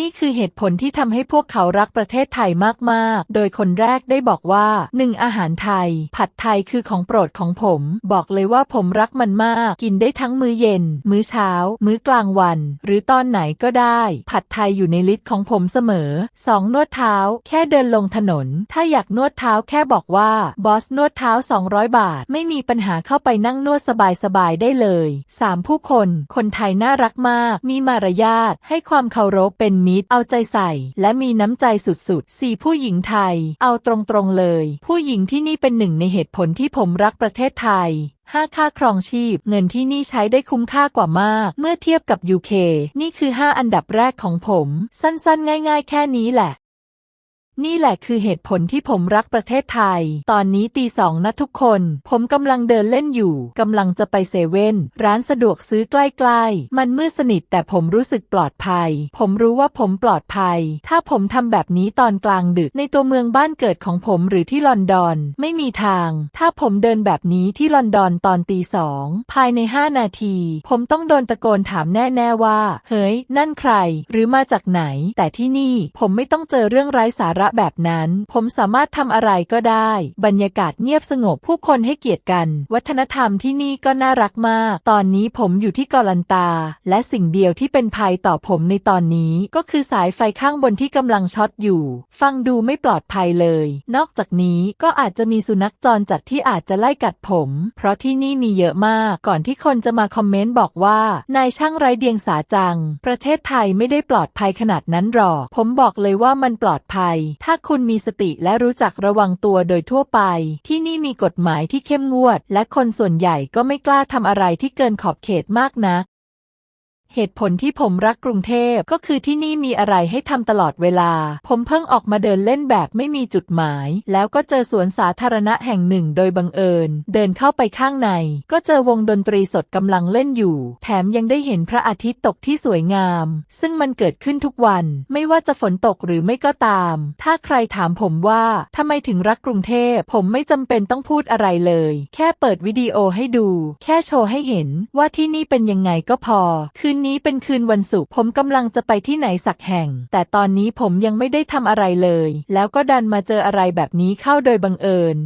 นี่คือเหตุผลที่ทำให้พวกเขารักประเทศไทยมาก ๆ โดยคนแรกได้บอกว่าหนึ่งอาหารไทย ผัดไทยคือของโปรดของผม บอกเลยว่าผมรักมันมาก กินได้ทั้งมื้อเย็น มื้อเช้า มื้อกลางวัน หรือตอนไหนก็ได้ ผัดไทยอยู่ในลิสต์ของผมเสมอ 2. นวดเท้า แค่เดินลงถนน ถ้าอยากนวดเท้าแค่บอกว่าบอสนวดเท้า 200 บาท ไม่มีปัญหาเข้าไปนั่งนวดสบายๆได้เลย 3. ผู้คน คนไทยน่ารักมาก มีมารยาทให้ความเคารพเป็นมิตร เอาใจใส่ และมีน้ำใจสุดๆ 4. ผู้หญิงไทย เอาตรงๆเลย ผู้หญิงที่นี่เป็นหนึ่งในเหตุผลที่ผมรักประเทศไทย 5. ค่าครองชีพ เงินที่นี่ใช้ได้คุ้มค่ากว่ามาก เมื่อเทียบกับ UK นี่คือ 5 อันดับแรกของผม สั้นๆ ง่าย ๆ แค่นี้แหละ นี่แหละคือเหตุผลที่ผมรักประเทศไทย ตอนนี้ตีสองนะทุกคน ผมกำลังเดินเล่นอยู่ กำลังจะไปเซเว่น ร้านสะดวกซื้อใกล้ๆ มันมืดสนิทแต่ผมรู้สึกปลอดภัย ผมรู้ว่าผมปลอดภัย ถ้าผมทำแบบนี้ตอนกลางดึกในตัวเมืองบ้านเกิดของผมหรือที่ลอนดอน ไม่มีทาง ถ้าผมเดินแบบนี้ที่ลอนดอนตอนตีสอง ภายใน 5 นาที ผมต้องโดนตะโกนถามแน่ๆว่า เฮ้ย นั่นใคร หรือมาจากไหน แต่ที่นี่ผมไม่ต้องเจอเรื่องไร้สาระแบบนั้น ผมสามารถทำอะไรก็ได้ บรรยากาศเงียบสงบผู้คนให้เกียรติกัน วัฒนธรรมที่นี่ก็น่ารักมาก ตอนนี้ผมอยู่ที่กอลันตา และสิ่งเดียวที่เป็นภัยต่อผมในตอนนี้ก็คือสายไฟข้างบนที่กำลังช็อตอยู่ ฟังดูไม่ปลอดภัยเลย นอกจากนี้ก็อาจจะมีสุนัขจรจัดที่อาจจะไล่กัดผม เพราะที่นี่มีเยอะมากก่อนที่คนจะมาคอมเมนต์บอกว่า นายช่างไร้เดียงสาจัง ประเทศไทยไม่ได้ปลอดภัยขนาดนั้นหรอก ผมบอกเลยว่ามันปลอดภัยถ้าคุณมีสติและรู้จักระวังตัวโดยทั่วไป ที่นี่มีกฎหมายที่เข้มงวด และคนส่วนใหญ่ก็ไม่กล้าทำอะไรที่เกินขอบเขตมากนัก เหตุผลที่ผมรักกรุงเทพก็คือที่นี่มีอะไรให้ทำตลอดเวลา ผมเพิ่งออกมาเดินเล่นแบบไม่มีจุดหมาย แล้วก็เจอสวนสาธารณะแห่งหนึ่งโดยบังเอิญ เดินเข้าไปข้างใน ก็เจอวงดนตรีสดกำลังเล่นอยู่ แถมยังได้เห็นพระอาทิตย์ตกที่สวยงาม ซึ่งมันเกิดขึ้นทุกวัน ไม่ว่าจะฝนตกหรือไม่ก็ตาม ถ้าใครถามผมว่าทำไมถึงรักกรุงเทพ ผมไม่จำเป็นต้องพูดอะไรเลย แค่เปิดวิดีโอให้ดู แค่โชว์ให้เห็นว่าที่นี่เป็นยังไงก็พอ คืนนี้เป็นคืนวันศุกร์ผมกำลังจะไปที่ไหนสักแห่ง แต่ตอนนี้ผมยังไม่ได้ทำอะไรเลย แล้วก็ดันมาเจออะไรแบบนี้เข้าโดยบังเอิญ